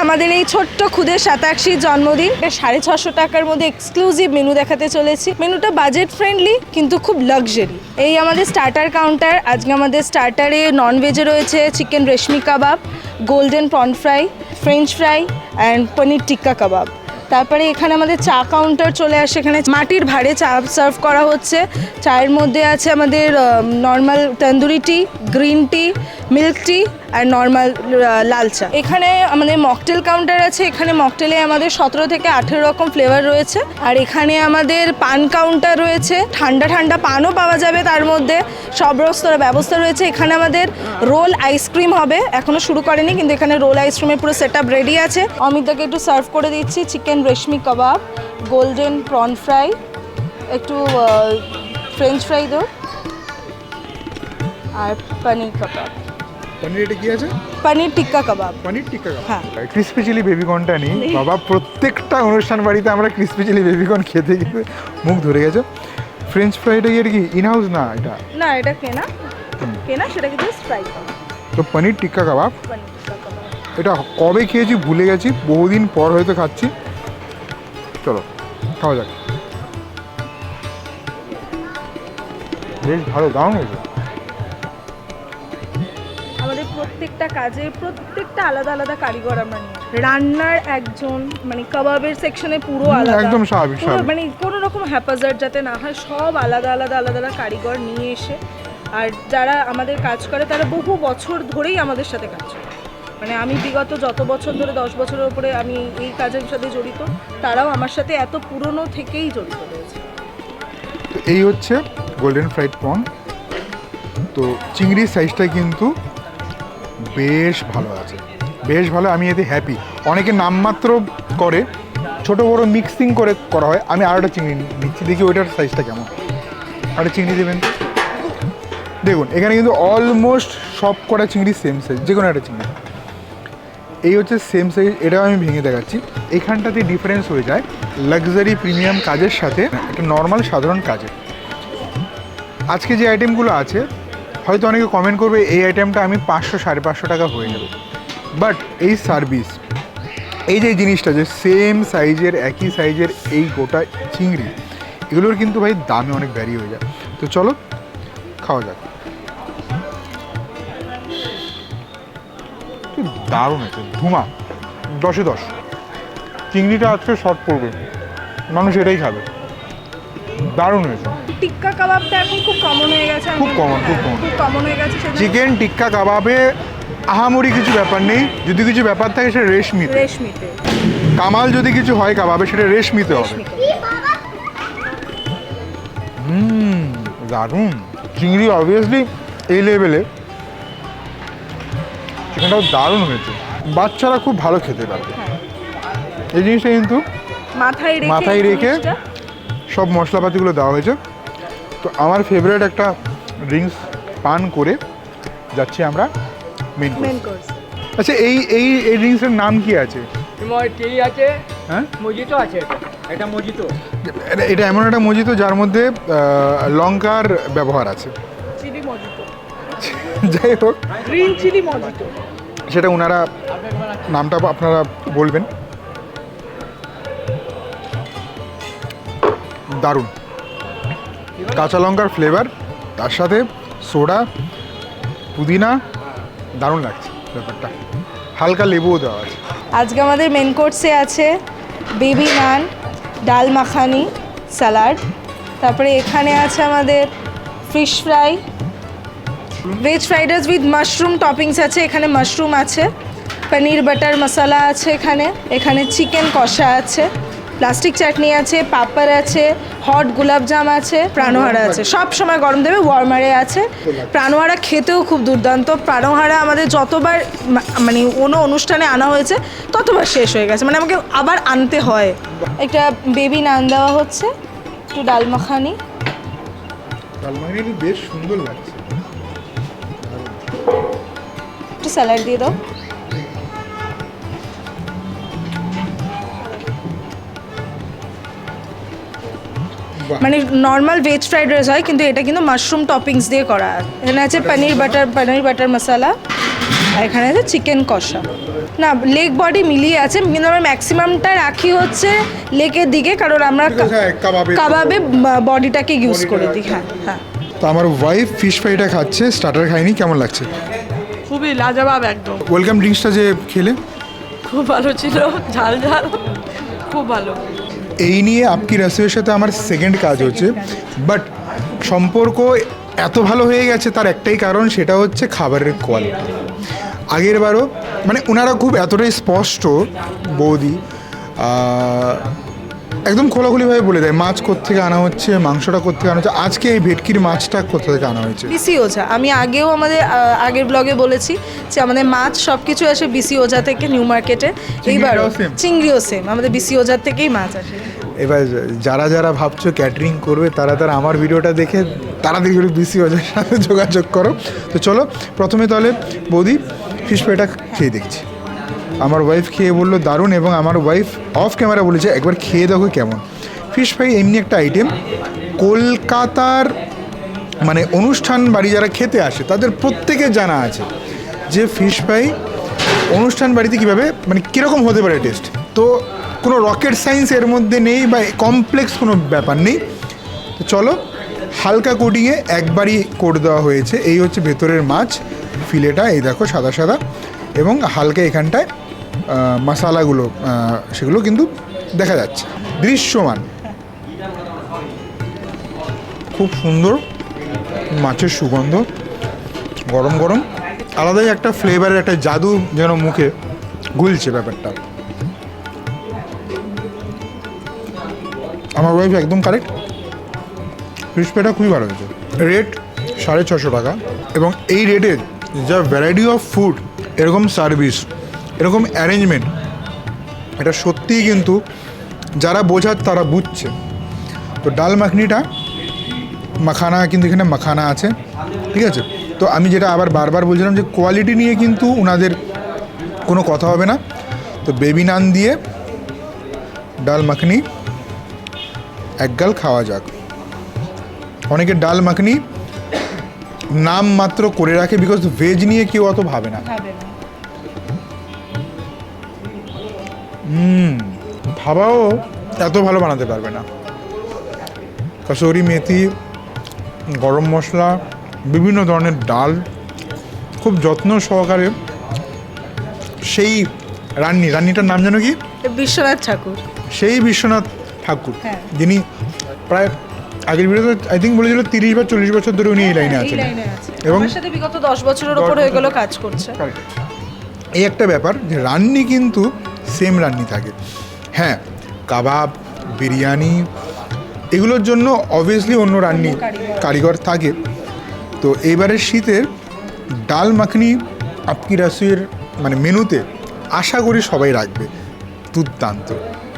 আমাদের এই ছোট্ট খুদের সাতাশির জন্মদিন। সাড়ে ছশো টাকার মধ্যে এক্সক্লুসিভ মেনু দেখাতে চলেছি। মেনুটা বাজেট ফ্রেন্ডলি কিন্তু খুব লাক্সারি এই আমাদের স্টার্টার কাউন্টার আজকে আমাদের স্টার্টারে ননভেজে রয়েছে chicken reshmi kabab golden prawn fry French fry and paneer tikka kabab তারপরে এখানে আমাদের চা কাউন্টার চলে আসে, এখানে মাটির ভাড়ে চা সার্ভ করা হচ্ছে। চায়ের মধ্যে আছে আমাদের normal tandoori tea green tea milk tea আর নর্মাল লাল চা। এখানে আমাদের মকটেল কাউন্টার আছে, এখানে মকটেলে আমাদের সতেরো থেকে আঠেরো রকম ফ্লেভার রয়েছে। আর এখানে আমাদের পান কাউন্টার রয়েছে, ঠান্ডা ঠান্ডা পানও পাওয়া যাবে তার মধ্যে, সব রস্তর ব্যবস্থা রয়েছে। এখানে আমাদের রোল আইসক্রিম হবে এখনও শুরু করেনি, কিন্তু এখানে রোল আইসক্রিমের পুরো সেট আপ রেডি আছে। অমিতাকে একটু সার্ভ করে দিচ্ছি chicken reshmi kabab golden prawn fry একটু ফ্রেঞ্চ ফ্রাই দো আর পনির কাবাব পনির এটা কি আছে? পনির টিক্কা কাবাব। পনির টিক্কা হ্যাঁ। ক্রিসপি চিলি বেবিকর্নটা নেই। বাবা প্রত্যেকটা অনুষ্ঠান বাড়িতে আমরা ক্রিসপি চিলি বেবিকর্ন খেতে খেতে মুখ ধরে গেছে। ফ্রেঞ্চ ফ্রাইটা কি না এটা না এটা কেনা। কেনা সেটাকে জাস্ট ফ্রাই করা। তো পনির টিক্কা কাবাব। পনির টিক্কা কাবাব। এটা কবে খেয়েছি ভুলে গেছি বহুদিন পর হয়তো খাচ্ছি। চলো খাওয়া যাক। বেশ ভালো দারুণ হয়েছে। প্রত্যেকটা কাজে প্রত্যেকটা আলাদা আলাদা কারিগর আমরা নিয়ে রান্নার একজন মানে কাবাবের সেকশনে পুরো আলাদা। একদম স্বাভাবিক, মানে কোনো রকম হ্যাপাজার্ড যাতে না হয় সব আলাদা আলাদা আলাদা আলাদা কারিগর নিয়ে এসে আর যারা আমাদের কাজ করে তারা বহু বছর ধরেই আমাদের সাথে কাজ করে। মানে আমি বিগত যত বছর ধরে দশ বছরের উপরে আমি এই কাজের সাথে জড়িত তারাও আমার সাথে এত পুরনো থেকেই জড়িত রয়েছে। এই হচ্ছে গোল্ডেন ফ্রাইড প্রন তো চিংড়ির সাইজটা কিন্তু বেশ ভালো আছে। বেশ ভালো, আমি এতে হ্যাপি অনেকে নামমাত্র করে, ছোট বড় মিক্সিং করে করা হয়। আমি আরেকটা চিংড়ি নিচ্ছি, দেখি ওইটার সাইজটা কেমন। আরেকটা চিংড়ি দেবেন। দেখুন, এখানে কিন্তু অলমোস্ট সব কটা চিংড়ি সেম সাইজ যে কোনো একটা চিংড়ি। এই হচ্ছে সেম সাইজ এটাও আমি ভেঙে দেখাচ্ছি। এখানটাতে ডিফারেন্স হয়ে যায় লাক্সারি প্রিমিয়াম কাজের সাথে, একটা নর্মাল সাধারণ কাজে আজকে যে আইটেমগুলো আছে হয়তো অনেকে কমেন্ট করবে, এই আইটেমটা আমি পাঁচশো, সাড়ে পাঁচশো টাকা হয়ে যাবে। বাট এই সার্ভিস এই যে জিনিসটা যে সেম সাইজের একই সাইজের এই গোটা চিংড়ি, এগুলোর কিন্তু ভাই দামে অনেক ভ্যারি হয়ে যায়। তো চলো, খাওয়া যাক। দারুণ আছে ধুমা, দশে দশ। চিংড়িটা আজকে শর্ট পড়বে, মানুষ এটাই খাবে। দারুণ হয়েছে। টিক্কা কাবাবটা এখন খুব কমন হয়ে গেছে খুব common, খুব common। খুব কমন হয়ে গেছে চিকেন টিক্কা কাবাবে আহামরি কিছু ব্যাপার নেই। যদি কিছু ব্যাপার থাকে সেটা রেশমিতে। রেশমিতে। কামাল যদি কিছু হয় কাবাবে সেটা রেশমিতে হবে। হুম দারুণ। চিংড়ি অবভিয়াসলি এই লেভেলে চিকেনটাও দারুণ হয়েছে। বাচ্চারা খুব ভালো খেতে পারবে। হ্যাঁ। এই জিনিসটা কিন্তু মাথায় রেখে সব মশলাপাতিগুলো দেওয়া হয়েছে। তো আমার ফেভারিট একটা ড্রিঙ্কস পান করে যাচ্ছি আমরা মেন কোর্স আচ্ছা এই এই এই ড্রিঙ্কসের নাম কি আছে? হ্যাঁ? মজিতো আছে এটা। মজিতো এমন একটা মজিত যার মধ্যে লঙ্কার ব্যবহার আছে। চিলি মজিতো যাই হোক। গ্রিন চিলি মজিতো সেটা ওনারা নামটা আপনারা বলবেন। দারুণ। কাঁচা লঙ্কার ফ্লেভার তার সাথে সোডা পুদিনা, দারুণ লাগছে ব্যাপারটা। হালকা লেবুও দেওয়া আছে। আজকে আমাদের মেন কোর্সে আছে বেবি নান ডাল মাখানি স্যালাড তারপরে এখানে আছে আমাদের fish fry veg fried rice with mushroom toppings আছে, এখানে মাশরুম আছে। পনির বাটার মশলা আছে এখানে। এখানে চিকেন কষা আছে। প্লাস্টিক চাটনি আছে পাপড় আছে হট গোলাপজাম আছে প্রাণহারা আছে। সব সময় গরম দেবে ওয়ার্মারে আছে। প্রাণহারা খেতেও খুব দুর্দান্ত। প্রাণহারা আমাদের যতবার মানে কোনো অনুষ্ঠানে আনা হয়েছে ততবার শেষ হয়ে গেছে। মানে আমাকে আবার আনতে হয়। একটা বেবি নান দেওয়া হচ্ছে একটু ডাল মাখানি। ডালমাখানি বেশ সুন্দর লাগছে। একটু স্যালাড দিয়ে দাও। মানে নর্মাল ভেজ ফ্রাইড রাইস হয় কিন্তু এটা কিন্তু মাশরুম টপিংস দিয়ে করা। এখানে আছে পনির বাটার পনির বাটার মশলা আর এখানে আছে চিকেন কষা। না লেগ বডি মিলিয়ে আছে কিন্তু আমরা ম্যাক্সিমামটা রাখি হচ্ছে লেকের দিকে কারণ আমরা হ্যাঁ, কাবাবে- কাবাবে বডিটাকে ইউজ করে দিই হ্যাঁ হ্যাঁ। তো আমার ওয়াইফ ফিশ ফ্রাইটা খাচ্ছে স্টার্টার খাইনি কেমন লাগছে? খুবই লাজবাব একদম। ওয়েলকাম ড্রিঙ্কসটা যে খেলে? খুব ভালো ছিল ঝাল ঝাল। খুব ভালো। এই নিয়ে আপকি রাসুয়ের সাথে আমার সেকেন্ড কাজ হচ্ছে। বাট সম্পর্ক এত ভালো হয়ে গেছে, তার একটাই কারণ সেটা হচ্ছে খাবারের কোয়ালিটি আগের বারও মানে ওনারা খুব এতটাই স্পষ্ট, বৌদি একদম খোলাখুলিভাবে বলে দেয় মাছ কোত্থেকে আনা হচ্ছে মাংসটা কোত্থেকে আনা হচ্ছে আজকে এই ভেটকির মাছটা কোথা থেকে আনা হয়েছে? বিসি ওঝা। আমি আগেও আমাদের আহ, আগের ব্লগে বলেছি যে আমাদের মাছ সব কিছু আসে বিসি ওঝা থেকে নিউ মার্কেটে। এইবার same? চিংড়িও সেম আমাদের বিসি ওঝার থেকেই মাছ আসে। এবার যারা যারা ভাবছ ক্যাটারিং করবে তারা তারা আমার ভিডিওটা দেখে তাড়াতাড়ি করে বিসি ওদের সাথে যোগাযোগ করো। তো চলো প্রথমে তাহলে বৌদি ফিশ ফ্রাইটা খেয়ে দেখছি। আমার ওয়াইফ খেয়ে বলল, দারুণ, এবং আমার ওয়াইফ অফ ক্যামেরা বলেছে, একবার খেয়ে দেখো কেমন। ফিশ ফ্রাই এমনি একটা আইটেম কলকাতার মানে অনুষ্ঠান বাড়ি যারা খেতে আসে, তাদের প্রত্যেকের জানা আছে যে ফিশ ফ্রাই অনুষ্ঠান বাড়িতে কীভাবে মানে কীরকম হতে পারে টেস্ট তো কোনো রকেট সায়েন্স এর মধ্যে নেই বা কমপ্লেক্স কোনো ব্যাপার নেই। তো চলো, হালকা কোটিংয়ে একবারই কোট দেওয়া হয়েছে। এই হচ্ছে ভেতরের মাছ ফিলেটা এই দেখো সাদা সাদা, এবং হালকা এখানটায় মশালাগুলো সেগুলো কিন্তু দেখা যাচ্ছে। দৃশ্যমান। খুব সুন্দর মাছের সুগন্ধ, গরম গরম। আলাদাই একটা ফ্লেভারের একটা জাদু যেন মুখে গুলছে ব্যাপারটা। আমার ওয়াইফ একদম কারেক্ট ফ্রাইটা খুবই ভালো হয়েছে। রেট সাড়ে ছশো টাকা এবং এই রেটের যা ভ্যারাইটি অফ ফুড এরকম সার্ভিস এরকম অ্যারেঞ্জমেন্ট এটা সত্যিই কিন্তু যারা বোঝার তারা বুঝছে। তো ডাল মাখনিটা, মাখানা কিন্তু এখানে মাখানা আছে, ঠিক আছে? তো আমি যেটা আবার বারবার বলছিলাম যে কোয়ালিটি নিয়ে কিন্তু ওনাদের কোনো কথা হবে না। তো বেবি নান দিয়ে ডাল মাখনি এক গাল খাওয়া যাক। অনেকে ডাল মাখনি নাম মাত্র করে রাখে বিকজ ভেজ নিয়ে কেউ অত ভাবে না। ভাবাও এত ভালো বানাতে পারবে না। কসুরি মেথি গরম মশলা বিভিন্ন ধরনের ডাল খুব যত্ন সহকারে সেই রান্নি রান্নিটার নাম যেন কি? বিশ্বনাথ ঠাকুর। সেই বিশ্বনাথ ঠাকুর হ্যাঁ। যিনি প্রায় আগের ভিডিওতে আই থিঙ্ক বলেছিল তিরিশ বা চল্লিশ বছর ধরে উনি এই লাইনে আছেন। আছে এবং- সাথে বিগত দশ বছরের ওপর হয়ে গেল কাজ করছে। এই একটা ব্যাপার যে রান্নি কিন্তু সেম রান্নি থাকে। হ্যাঁ কাবাব বিরিয়ানি এগুলোর জন্য অবভিয়াসলি অন্য রান্নি কারিগর। থাকে। তো এইবারের শীতের ডাল মাখনি আপকি রাসুয়ের মানে মেনুতে আশা করি সবাই রাখবে। দুর্দান্ত।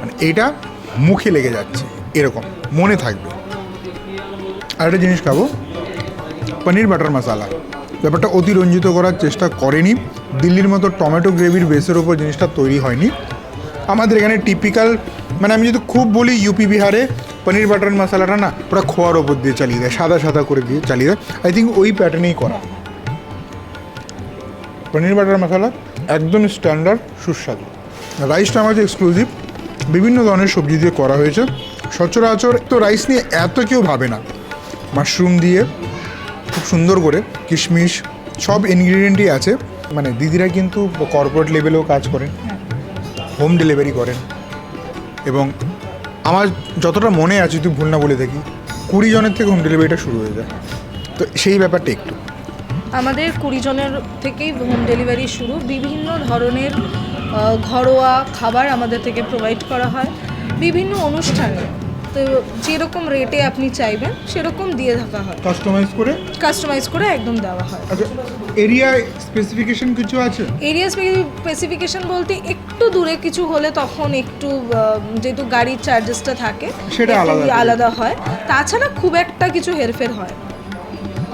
মানে এটা মুখে লেগে যাচ্ছে এরকম মনে থাকবে। আর একটা জিনিস খাব পনির বাটার মশালা। ব্যাপারটা অতিরঞ্জিত করার চেষ্টা করেনি। দিল্লির মতো টমেটো গ্রেভির বেসের ওপর জিনিসটা তৈরি হয়নি। আমাদের এখানে টিপিক্যাল মানে আমি যদি খুব বলি ইউপি বিহারে পনির বাটার মশালাটা না ওরা খোয়ার ওপর দিয়ে চালিয়ে দেয়, সাদা সাদা করে দিয়ে চালিয়ে দেয়। আই থিঙ্ক ওই প্যাটার্নেই করা। পনির বাটার মশলা একদম স্ট্যান্ডার্ড সুস্বাদু। রাইসটা আমাদের এক্সক্লুসিভ বিভিন্ন ধরনের সবজি দিয়ে করা হয়েছে। সচরাচর তো রাইস নিয়ে এত কেউ ভাবে না। মাশরুম দিয়ে খুব সুন্দর করে কিশমিশ সব ইনগ্রিডিয়েন্টই আছে। মানে দিদিরা কিন্তু কর্পোরেট লেভেলেও কাজ করেন হোম ডেলিভারি করেন। এবং আমার যতটা মনে আছে, যদি ভুল না বলে থাকি, কুড়ি জনের থেকে হোম ডেলিভারিটা শুরু হয়ে যায়। তো সেই ব্যাপারটা একটু। আমাদের কুড়ি জনের থেকেই হোম ডেলিভারি শুরু। বিভিন্ন ধরনের ঘরোয়া খাবার আমাদের থেকে প্রোভাইড করা হয়। বিভিন্ন অনুষ্ঠানে তো যেরকম রেটে আপনি চাইবেন সেরকম দিয়ে থাকা হয়। কাস্টমাইজ করে? কাস্টমাইজ করে একদম দেওয়া হয়। আচ্ছা এরিয়া স্পেসিফিকেশন কিছু আছে? এরিয়া স্পেসিফিকেশন বলতে একটু দূরে কিছু হলে তখন একটু যেহেতু গাড়ির চার্জেসটা থাকে সেটা আলাদা। আলাদা হয়। তাছাড়া খুব একটা কিছু হেরফের হয় না।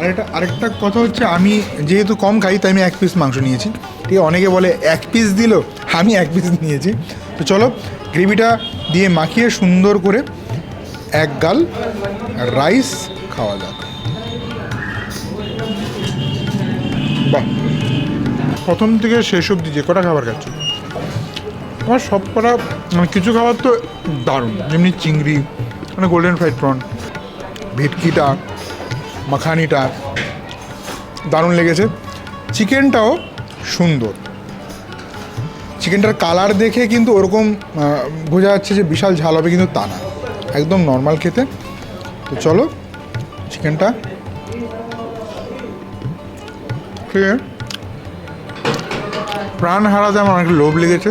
আরেকটা আরেকটা কথা হচ্ছে আমি যেহেতু কম খাই তাই আমি এক পিস মাংস নিয়েছি। ঠিক অনেকে বলে এক পিস দিল আমি এক পিস নিয়েছি। তো চলো গ্রেভিটা দিয়ে মাখিয়ে সুন্দর করে এক গাল রাইস খাওয়া যাক। বাহ। প্রথম থেকে শেষ অবধি যে কটা খাবার খাচ্ছি? আমার সব কটা মানে কিছু খাবার তো দারুণ। যেমনি চিংড়ি মানে গোল্ডেন ফ্রাইড প্রন ভেটকিটা, মাখানিটা, দারুণ লেগেছে। চিকেনটাও সুন্দর। চিকেনটার কালার দেখে কিন্তু ওরকম বোঝা যাচ্ছে যে বিশাল ঝাল হবে, কিন্তু তা না। একদম নর্মাল খেতে। তো চলো চিকেনটা খেয়ে প্রাণ হারাতে আমার অনেক লোভ লেগেছে,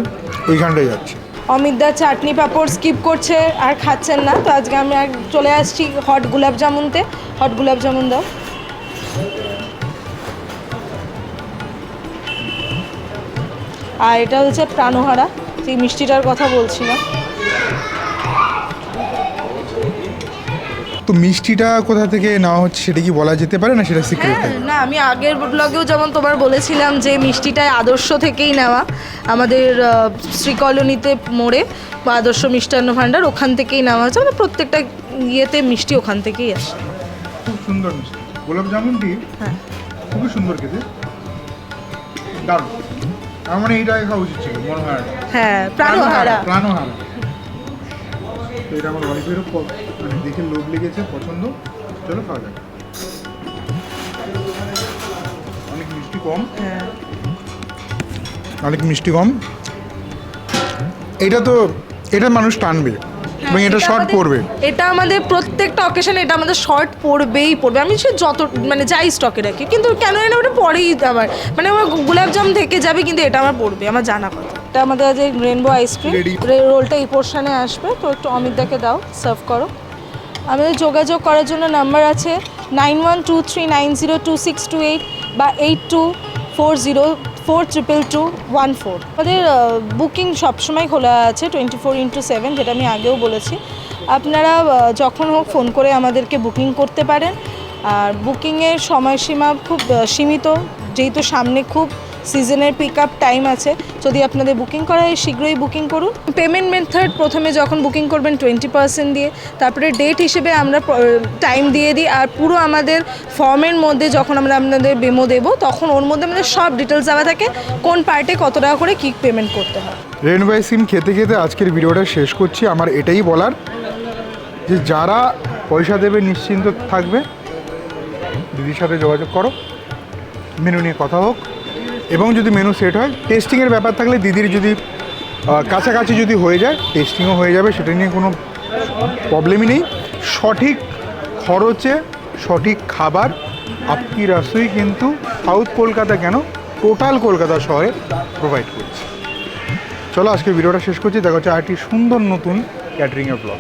ওইখানটায় যাচ্ছে। অমিত অমিতদা চাটনি পাঁপড় স্কিপ করছে আর খাচ্ছেন না। তো আজকে আমি আর চলে আসছি হট গুলাব জামুনতে হট গুলাব জামুন দাও। আর এটা হচ্ছে প্রাণহারা, সেই মিষ্টিটার কথা বলছিলাম তো মিষ্টিটা কোথা থেকে নেওয়া হচ্ছে সেটা কি বলা যেতে পারে না সেটা সিক্রেট হ্যাঁ না আমি আগের ব্লগেও যেমন তোমার বলেছিলাম যে মিষ্টিটা আদর্শ থেকেই নেওয়া। আমাদের শ্রীকলোনিতে মোড়ে বা আদর্শ মিষ্টান্ন ভাণ্ডার ওখান থেকেই নেওয়া হচ্ছে মানে প্রত্যেকটা ইয়েতে মিষ্টি ওখান থেকেই আসে। খুব সুন্দর মিষ্টি। গোলাপ জামুনটি হ্যাঁ। খুবই সুন্দর খেতে। দারুণ। আমার মানে এইটাই খাওয়া উচিত ছিল মনোহারা হ্যাঁ প্রাণহারা প্রাণহারা। এটা আমার ওয়াইফেরও মানে দেখে লোভ লেগেছে পছন্দ। চলো খাওয়া যাক। অনেক মিষ্টি কম। হ্যাঁ। অনেক মিষ্টি কম। এটা তো এটা মানুষ টানবে এবং এটা শর্ট পড়বে এটা আমাদের প্রত্যেকটা অকেশনে এটা আমাদের শর্ট পড়বেই পড়বে আমি সে যত মানে যাই স্টকে রাখি কিন্তু কেন জানি না ওটা পরেই আমার মানে আমার গোলাপজাম থেকে যাবে কিন্তু এটা আমার পড়বে আমার জানা কথা। এটা আমাদের আজ রেনবো আইসক্রিম. রোলটা এই পোর্শনে আসবে তো একটু অমিতদাকে দাও সার্ভ করো। আমাদের যোগাযোগ করার জন্য নাম্বার আছে nine one two three nine zero two six two eight বা eight two four zero four triple two one four. আমাদের বুকিং সবসময় খোলা আছে টোয়েন্টি ফোর ইন্টু সেভেন, যেটা আমি আগেও বলেছি। আপনারা যখন হোক ফোন করে আমাদেরকে বুকিং করতে পারেন। আর বুকিংয়ের সময়সীমা খুব সীমিত, যেহেতু সামনে খুব সিজনের পিক আপ টাইম আছে। যদি আপনাদের বুকিং করা হয়, শীঘ্রই বুকিং করুন। পেমেন্ট মেথড প্রথমে যখন বুকিং করবেন টোয়েন্টি পার্সেন্ট দিয়ে, তারপরে ডেট হিসেবে আমরা টাইম দিয়ে দিই। আর পুরো আমাদের ফর্মের মধ্যে যখন আমরা আপনাদের বেমো দেবো, তখন ওর মধ্যে আমাদের সব ডিটেলস দেওয়া থাকে, কোন পার্টে কত টাকা করে কী পেমেন্ট করতে হয়। রেনবাই সিম খেতে খেতে আজকের ভিডিওটা শেষ করছি। আমার এটাই বলার যে যারা পয়সা দেবে, নিশ্চিন্ত থাকবে। দিদির সাথে যোগাযোগ করো। মেনু নিয়ে কথা হোক। এবং যদি মেনু সেট হয় টেস্টিংয়ের ব্যাপার থাকলে দিদির যদি কাছাকাছি যদি হয়ে যায় টেস্টিংও হয়ে যাবে, সেটা নিয়ে কোনো প্রবলেমই নেই। সঠিক খরচে সঠিক খাবার আপকি রাসুই কিন্তু সাউথ কলকাতা কেন? টোটাল কলকাতা শহরে প্রোভাইড করছে। চলো আজকে ভিডিওটা শেষ করছি, দেখা হচ্ছে আরেকটি সুন্দর নতুন ক্যাটারিংয়ের ব্লগ